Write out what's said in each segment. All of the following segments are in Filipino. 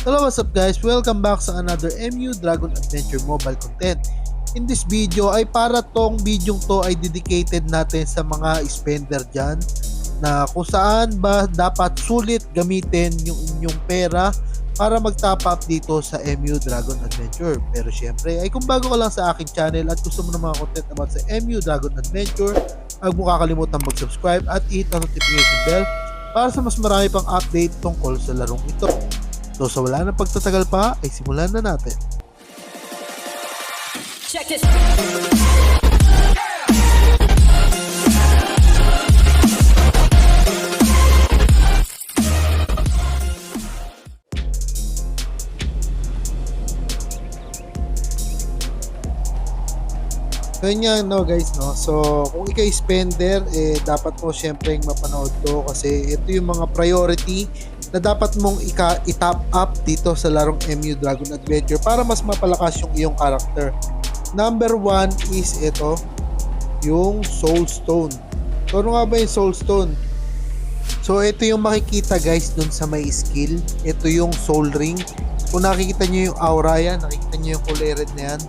Hello, what's up guys? Welcome back sa another MU Dragon Adventure mobile content. In this video ay para tong video to ay dedicated natin sa mga spender dyan na kung saan ba dapat sulit gamitin yung inyong pera para mag-top up dito sa MU Dragon Adventure. Pero syempre, ay kung bago ka lang sa aking channel at gusto mo ng mga content about sa MU Dragon Adventure, huwag mo kakalimutan mag-subscribe at i-hit ang notification bell para sa mas marami pang update tungkol sa larong ito. So sa wala na pagtatagal pa, ay simulan na natin. Check this. So yun nga no guys no. So kung ikaw spender eh dapat mo syempre mapanood to kasi ito yung mga priority na dapat mong ika i-top up dito sa larong MU Dragon Adventure para mas mapalakas yung iyong character. Number one is ito yung Soul Stone. So ano nga ba yung Soul Stone? So ito yung makikita guys dun sa may skill. Ito yung Soul Ring. Kung nakikita nyo yung aura yan, nakikita nyo yung kulay red na yan,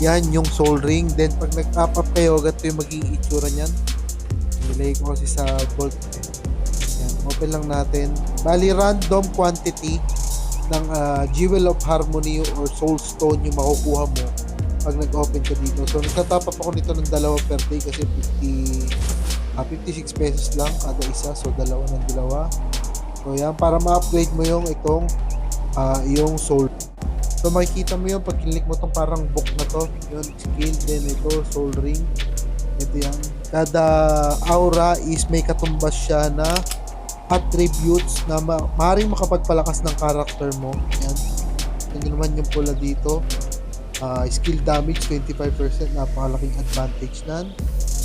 yan yung soul ring. Then pag nag-top up kayo, ganito yung magiging itsura niyan. Nilagay ko kasi sa gold. Eh. Open lang natin. Bali random quantity ng uh, Jewel of Harmony or Soul Stone yung makukuha mo pag nag-open ka dito. So nagtatop up ako nito ng dalawa per day kasi 50 ah, 56 pesos lang kada isa. So dalawa ng dalawa. So yan, para ma-upgrade mo yung itong ah, yung Soul So makikita mo yun pag click mo tong parang book na to, yun skill din ito, soul ring. Ito yan. Kada aura is may katumbas siya na attributes na ma maaaring makapagpalakas ng character mo. Yan. Yan naman yung pula dito. Ah, skill damage 25%, napakalaking advantage nan.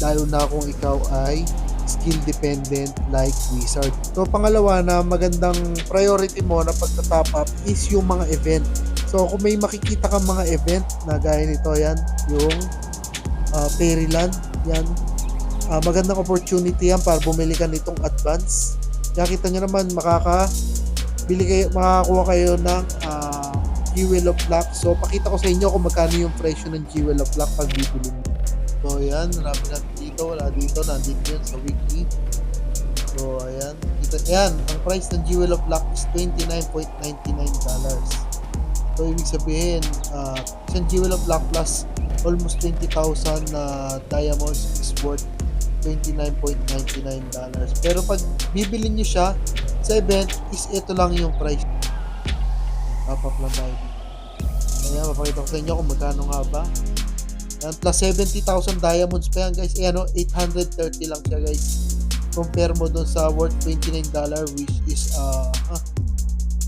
Lalo na kung ikaw ay skill dependent like wizard. So pangalawa na magandang priority mo na pagta-top up is yung mga event. So kung may makikita kang mga event na gaya nito yan, yung uh, Fairyland, yan. Ah, magandang opportunity yan para bumili ka nitong advance. Kaya kita nyo naman makaka bili kayo, makakakuha kayo ng ah, Jewel of Luck. So pakita ko sa inyo kung magkano yung presyo ng Jewel of Luck pag bibili mo. So ayan, marami natin dito, wala dito, nandito yun sa weekly. So ayan, kita, ayan, ang price ng Jewel of Luck is $29.99 dollars. So, ibig sabihin, uh, isang Jewel of Luck plus almost 20,000 na diamonds is worth $29.99. Pero pag bibili nyo siya sa event, is ito lang yung price. Top up lang tayo. Ayan, mapakita ko sa inyo kung magkano nga ba. Ayan, plus 70,000 diamonds pa yan guys. Ayan, no, 830 lang siya guys. Compare mo dun sa worth $29 which is uh, ah,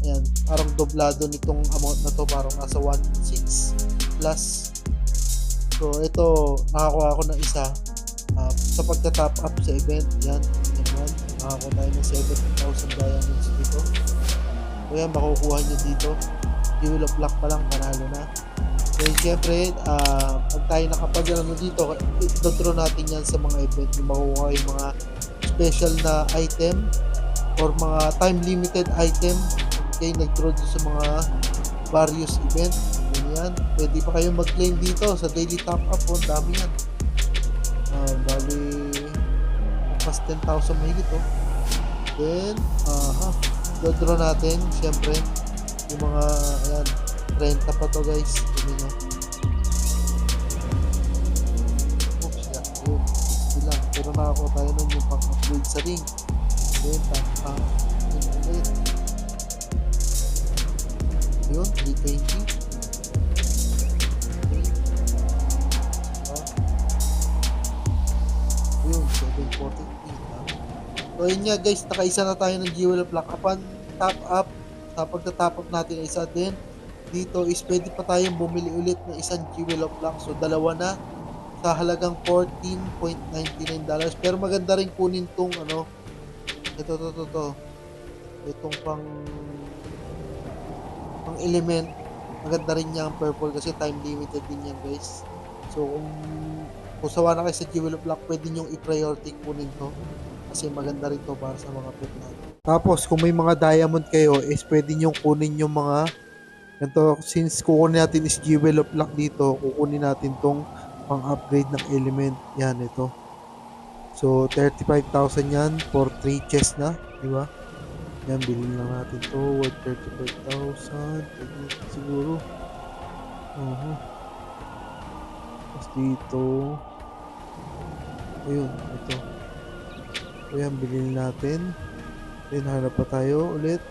Ayan, parang doblado nitong amount na to, parang nasa 1.6 plus. So, ito, nakakuha ako ng isa uh, sa pagka-top up sa event. Yan, yan, nakakuha tayo ng 7,000 diamonds dito. So, yan, makukuha nyo dito. Jewel of Luck pa lang, panalo na. Then, syempre, uh, pag tayo nakapag ano dito, ituturo natin yan sa mga event. Yung makukuha yung mga special na item or mga time limited item nag-draw dun sa mga various event. Ganyan. Pwede pa kayong mag-claim dito sa daily top up. Oh, dami yan. Uh, bali, mas 10,000 mahigit oh. Then, aha, uh, draw natin, syempre, yung mga, ayan, 30 pa to guys. Tingnan nyo. Oops, yeah, yun, 60 lang. Pero nakakuha tayo nun yung pang-upgrade sa ring. Then, pang, yun ulit. Yun, 320. page 48 dito. So yun nga guys, nakaisa na tayo ng jewel block. Upon top up, sa pagta-top up natin isa din, dito is pwede pa tayong bumili ulit ng isang jewel block. So dalawa na sa halagang 14.99 dollars. Pero maganda rin kunin tong ano, ito to to to. Itong pang pang element maganda rin niya ang purple kasi time limited din yan guys so kung kung sawa na kayo sa Jewel of Luck pwede nyong i-priority kunin to kasi maganda rin to para sa mga pet natin Tapos, kung may mga diamond kayo, is pwede nyo kunin yung mga ganito, since kukunin natin is jewel of luck dito, kukunin natin tong pang-upgrade ng element. Yan, ito. So, 35,000 yan for 3 chests na, di ba? Yan, bilhin lang natin to. Worth 35,000. Pwede siguro. Oo. Tapos dito. Ayun, ito. So, yan, bilhin natin. Then, hanap pa tayo ulit.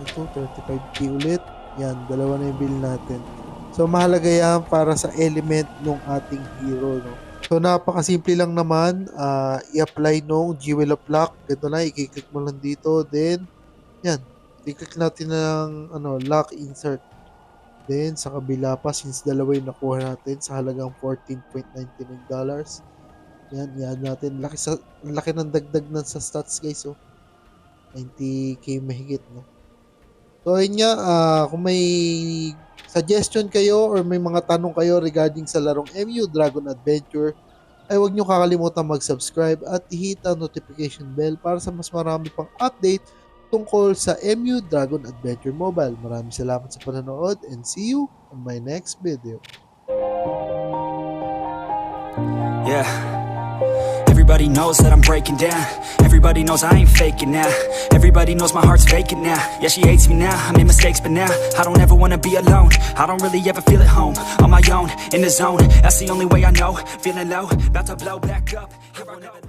Ito, 35k ulit. Yan, dalawa na yung bill natin. So, mahalaga yan para sa element ng ating hero, no? So, napakasimple lang naman. ah, i-apply nung Jewel of Luck. Ito na, i-click mo lang dito. Then, yan. I-click natin ng ano, lock insert. Then, sa kabila pa, since dalawa yung nakuha natin sa halagang $14.99. Yan, yan natin. Laki, sa, laki ng dagdag na sa stats, guys, oh. 90k mahigit, no? So, ayun nga, ah, kung may suggestion kayo or may mga tanong kayo regarding sa larong MU Dragon Adventure, ay huwag nyo kakalimutan mag-subscribe at i-hit ang notification bell para sa mas marami pang update tungkol sa MU Dragon Adventure Mobile. Maraming salamat sa panonood and see you on my next video. Yeah. Everybody knows that I'm breaking down. Everybody knows I ain't faking now. Everybody knows my heart's vacant now. Yeah, she hates me now. I made mistakes, but now I don't ever wanna be alone. I don't really ever feel at home. On my own, in the zone. That's the only way I know. Feeling low, about to blow back up. Here I let